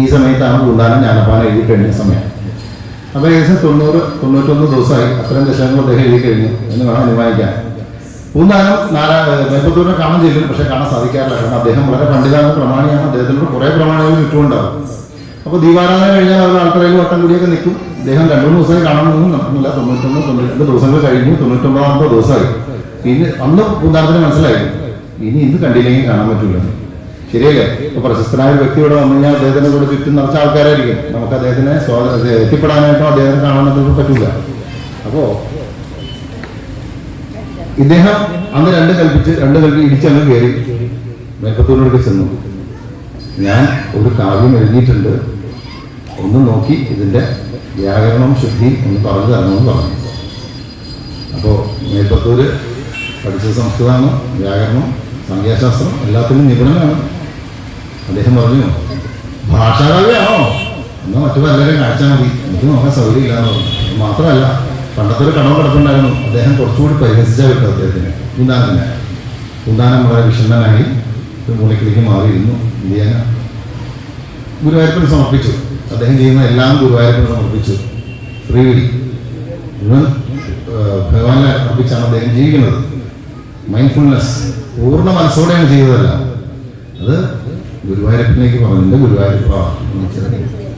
ഈ സമയത്താണ് കൂടാനും ഞാനപ്പാൻ എഴുതി കഴിഞ്ഞ സമയം. അപ്പോൾ ഏകദേശം തൊണ്ണൂറ് തൊണ്ണൂറ്റൊന്ന് ദിവസമായി അത്രയും ദശകങ്ങൾ അദ്ദേഹം എഴുതി കഴിഞ്ഞു എന്ന് വേണം അനുമാനിക്കാൻ. പൂന്താനം നാരാ നെപ്പത്തൂരിനെ കാണാൻ ചെല്ലും പക്ഷെ കാണാൻ സാധിക്കാറില്ല. കാരണം അദ്ദേഹം വളരെ പണ്ഡിതാണ് പ്രമാണിയാണ്. അദ്ദേഹത്തിനോട് കുറേ പ്രമാണികൾ ചുറ്റുമുണ്ടാവും. അപ്പോൾ ദീപാരാധന കഴിഞ്ഞാൽ അവരുടെ ആൾക്കാരിൽ വട്ടം കൂടിയൊക്കെ നിൽക്കും. അദ്ദേഹം രണ്ടു മൂന്ന് ദിവസമായി കാണാനൊന്നും നടക്കുന്നില്ല തൊണ്ണൂറ്റൊന്ന് തൊണ്ണൂറ്റി ദിവസങ്ങൾ കഴിഞ്ഞു. തൊണ്ണൂറ്റൊമ്പതാമത്തെ ദിവസമായി. ഇനി അന്ന് പൂന്താനത്തിന് മനസ്സിലായി. ഇനി ഇന്ന് കണ്ടില്ലെങ്കിൽ കാണാൻ പറ്റില്ല ശരിയല്ലേ? ഇപ്പൊ പ്രശസ്തനായ വ്യക്തി ഇവിടെ വന്നു കഴിഞ്ഞാൽ അദ്ദേഹത്തിന്റെ കൂടെ ചുറ്റും നിറച്ച ആൾക്കാരായിരിക്കും. നമുക്ക് അദ്ദേഹത്തിനെ എത്തിപ്പെടാനായിട്ടും അദ്ദേഹത്തിന് കാണാനൊന്നും പറ്റില്ല അപ്പോ ഇദ്ദേഹം അന്ന് രണ്ട് കൽപ്പിച്ച് രണ്ട് കൽപ്പി ഇടിച്ചങ്ങ് കയറി മേൽപ്പത്തൂരിനോട് ചെന്നു. ഞാൻ ഒരു കാവ്യം എഴുതിയിട്ടുണ്ട്. ഒന്ന് നോക്കി ഇതിന്റെ വ്യാകരണം ശുദ്ധി ഒന്ന് പറഞ്ഞു തരണമെന്ന് പറഞ്ഞു. അപ്പോൾ മേൽപ്പത്തൂര് പഠിച്ച സംസ്കൃതമാണ് വ്യാകരണം സംഖ്യാശാസ്ത്രം എല്ലാത്തിനും നിപുണനാണ്. അദ്ദേഹം പറഞ്ഞു ഭാഷാകാവ്യാണോ എന്നാൽ മറ്റു പലരെയും കാഴ്ച മതി. എനിക്ക് നോക്കാൻ സൗകര്യമില്ല എന്ന് പറഞ്ഞു മാത്രമല്ല പണ്ടത്തെ ഒരു കടവ് കിടപ്പുണ്ടായിരുന്നു. അദ്ദേഹം കുറച്ചുകൂടി പരിഹസിച്ചാൽ വിട്ടു അദ്ദേഹത്തിന്. പൂന്താനത്തിന് പൂന്താനം വളരെ വിഷണ്ണനായി ഒരു മൂലക്കിലേക്ക് മാറിയിരുന്നു എന്ത് ഗുരുവായൂരപ്പിന് സമർപ്പിച്ചു. അദ്ദേഹം ചെയ്യുന്ന എല്ലാം ഗുരുവായൂരപ്പന് സമർപ്പിച്ചു. ഫ്രീ വിൽ ഭഗവാനെ അർപ്പിച്ചാണ് അദ്ദേഹം ജീവിക്കുന്നത്. മൈൻഡ്ഫുൾനെസ് പൂർണ മനസ്സോടെയാണ് ചെയ്തതല്ല. അത് ഗുരുവായൂരപ്പനിലേക്ക് പറഞ്ഞിട്ടുണ്ട് ഗുരുവായൂരപ്പ.